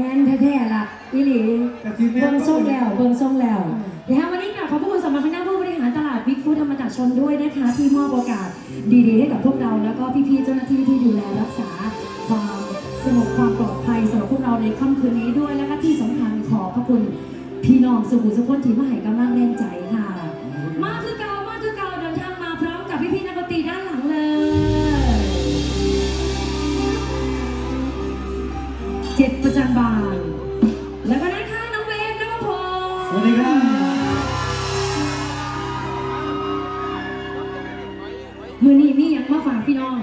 แมนแท้ๆล่ะอีหลีเบิ่งซ่งแล้วเบิ่งซ่งแล้วนะคะวันนี้ค่บขอบคุณสำหรับคณะผู้บริหารตลาดบิ๊กฟู้ดธรรมจักรชนด้วยนะคะ ที่มอบโอกาสดีๆให้กับพวกเราแล้วก็พี่ๆเจ้าหน้าที่ที่ดูแลรักษา ความสงบความปลอดภัยสำหรับพวกเราในค่ำคืนนี้ด้วยและก็ที่สำคัญขอขอบคุณพี่น้องสุขุมสุขคนที่มาให้กำลังแรงใจ เจ็ดประจันบาน แล้วก็ด้านข้างน้องเวฟนะคะผมสวัสดีครับมือนี้มีอย่างมาฝากพี่น้อง